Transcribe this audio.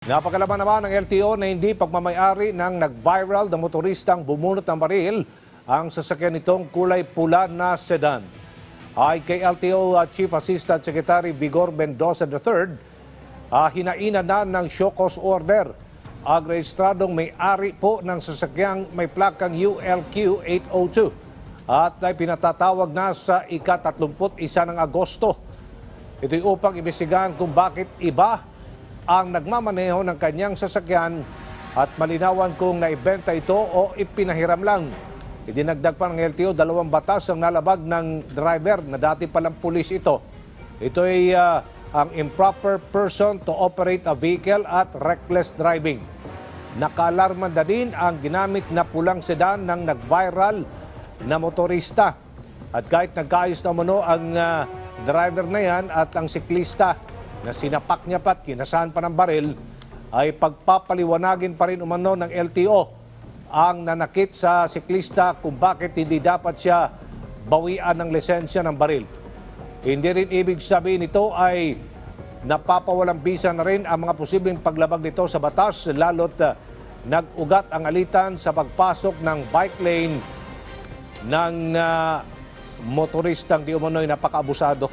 Napakalaman naman ng LTO na hindi pagmamayari ng nag-viral na motoristang bumunot ng baril ang sasakyan nitong kulay pula na sedan. Ay kay LTO uh, Chief Assistant Secretary Vigor Mendoza III, uh, hinainan na ng show cause order ang rehistradong may-ari po ng sasakyang may plakang ULQ 802 at ay pinatatawag na sa ika-31 ng Agosto. Ito'y upang ibisigan kung bakit iba ang nagmamaneho ng kanyang sasakyan at malinawan kung naibenta ito o ipinahiram lang. Idinagdag pa ng LTO dalawang batas ang nalabag ng driver na dati palang pulis ito. Ito ay ah, ang improper person to operate a vehicle at reckless driving. Nakaalarma na din ang ginamit na pulang sedan ng nag-viral na motorista. At kahit nagkaayos na mano ang ah, driver na yan at ang siklista na sinapak niya pat kinasahan pa ng baril, ay pagpapaliwanagin pa rin umano ng LTO ang nanakit sa siklista kung bakit hindi dapat siya bawian ng lisensya ng baril. Hindi rin ibig sabihin nito ay napapawalang bisa na rin ang mga posibleng paglabag nito sa batas lalo't uh, nag-ugat ang alitan sa pagpasok ng bike lane ng uh, motoristang di umano'y napakaabusado.